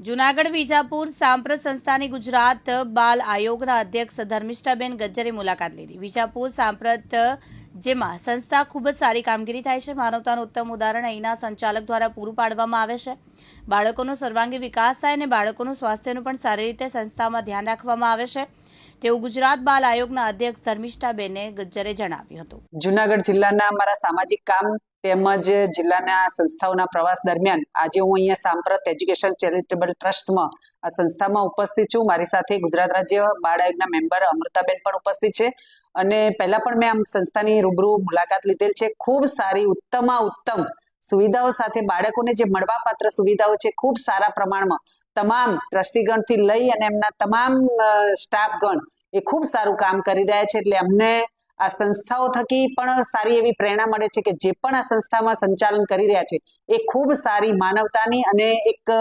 જુનાગઢ, વિજાપુર સાંપ્રત સંસ્થાની ગુજરાત બાલ આયોગના અધ્યક્ષ ધર્મિષ્ઠાબેન ગજ્જરે મુલાકાત લીધી. વિજાપુર સાંપ્રત જેમાં સંસ્થા ખૂબ જ સારી કામગીરી થાય છે. માનવતાનું ઉત્તમ ઉદાહરણ અહીંના સંચાલક દ્વારા પૂરું પાડવામાં આવે છે. બાળકોનો સર્વાંગી વિકાસ થાય અને બાળકોનું સ્વાસ્થ્યનું પણ સારી રીતે સંસ્થામાં ધ્યાન રાખવામાં આવે છે. તેવું ગુજરાત બાલ આયોગના અધ્યક્ષ ધર્મિષ્ઠાબેને ગજ્જરે જણાવ્યું હતું. જુનાગઢ જિલ્લાના અમારા સામાજિક કામ તેમજ જિલ્લાના સંસ્થાઓના પ્રવાસ દરમિયાન આજે હું અહીંયા સાંપ્રત એજ્યુકેશન ચેરિટેબલ ટ્રસ્ટમાં આ સંસ્થામાં ઉપસ્થિત છું. મારી સાથે ગુજરાત રાજ્ય બાળ આયોગના મેમ્બર અમૃતાબેન પણ ઉપસ્થિત છે. અને પહેલા પણ મેં આમ સંસ્થાની રૂબરૂ મુલાકાત લીધેલ છે. ખૂબ સારી ઉત્તમમાં ઉત્તમ સુવિધાઓ સાથે બાળકોને જે મળવાપાત્ર સુવિધાઓ છે, ખૂબ સારા પ્રમાણમાં તમામ ટ્રસ્ટીગણથી લઈ અને એમના તમામ સ્ટાફગણ એ ખૂબ સારું કામ કરી રહ્યા છે. એટલે અમને આ સંસ્થાઓ થકી પણ સારી એવી પ્રેરણા મળે છે કે જે પણ આ સંસ્થામાં સંચાલન કરી રહ્યા છે, એ ખૂબ સારી માનવતાની અને એક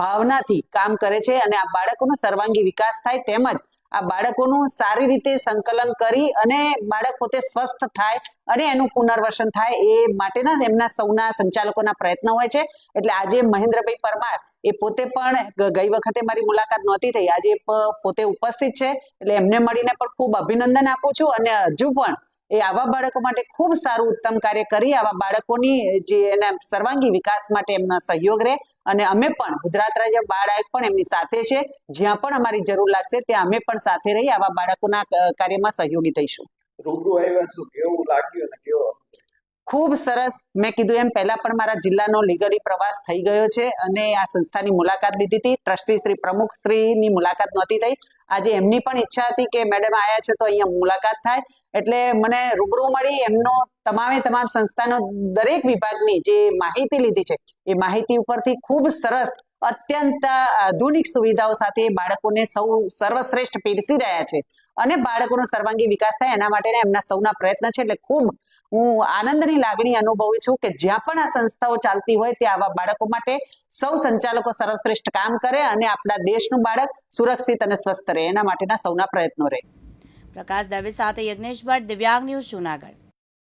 ભાવનાથી કામ કરે છે અને આ બાળકોનો સર્વાંગી વિકાસ થાય તેમજ આ બાળકોનું સારી રીતે સંકલન કરી અને બાળક પોતે સ્વસ્થ થાય અને એનું પુનર્વસન થાય એ માટેના એમના સૌના સંચાલકોના પ્રયત્નો હોય છે. એટલે આજે મહેન્દ્રભાઈ પરમાર એ પોતે પણ ગઈ વખતે મારી મુલાકાત નહોતી થઈ. આજે પોતે ઉપસ્થિત છે. એટલે એમને મળીને પણ ખૂબ અભિનંદન આપું છું અને હજુ પણ એ આવા બાળકો માટે ખૂબ સારું ઉત્તમ કાર્ય કરી, આવા બાળકોની જે એના સર્વાંગી વિકાસ માટે એમના સહયોગ રહે. અને અમે પણ, ગુજરાત રાજ્ય બાળ આયોગ પણ એમની સાથે છે. જ્યાં પણ અમારી જરૂર લાગશે, ત્યાં અમે પણ સાથે રહી આવા બાળકોના કાર્યમાં સહયોગી થઈશું. રૂબરૂ આવ્યા છું કેવું લાગ્યું અને કેવો ખૂબ સરસ. મેં કીધું એમ, પહેલા પણ મારા જિલ્લાનો લીગલી પ્રવાસ થઈ ગયો છે અને આ સંસ્થાની મુલાકાત લીધી હતી. ટ્રસ્ટી શ્રી પ્રમુખ શ્રીની મુલાકાત નહોતી થઈ. આજે એમની પણ ઈચ્છા હતી કે મેડમ આયા છે તો અહીંયા મુલાકાત થાય. એટલે મને રૂબરૂ મળી એમનો તમામે તમામ સંસ્થાનો દરેક વિભાગની જે માહિતી લીધી છે, એ માહિતી ઉપરથી ખૂબ સરસ, અત્યંત આધુનિક સુવિધાઓ સાથે બાળકોને સૌ સર્વશ્રેષ્ઠ પીરસી રહ્યા છે. અને બાળકોનો સર્વાંગી વિકાસ થાય એના માટેના એમના સૌના પ્રયત્ન છે. એટલે ખૂબ હું આનંદની લાગણી અનુભવું છું કે જ્યાં પણ આ સંસ્થાઓ ચાલતી હોય ત્યાં આવા બાળકો માટે સૌ સંચાલકો સર્વશ્રેષ્ઠ કામ કરે અને આપણા દેશનું બાળક સુરક્ષિત અને સ્વસ્થ રહે. એના માટેના સૌના પ્રયત્નો રહે. પ્રકાશ દવે સાથે યજ્ઞેશ ભટ્ટ દિવ્યાંગ ન્યૂઝ જુનાગઢ.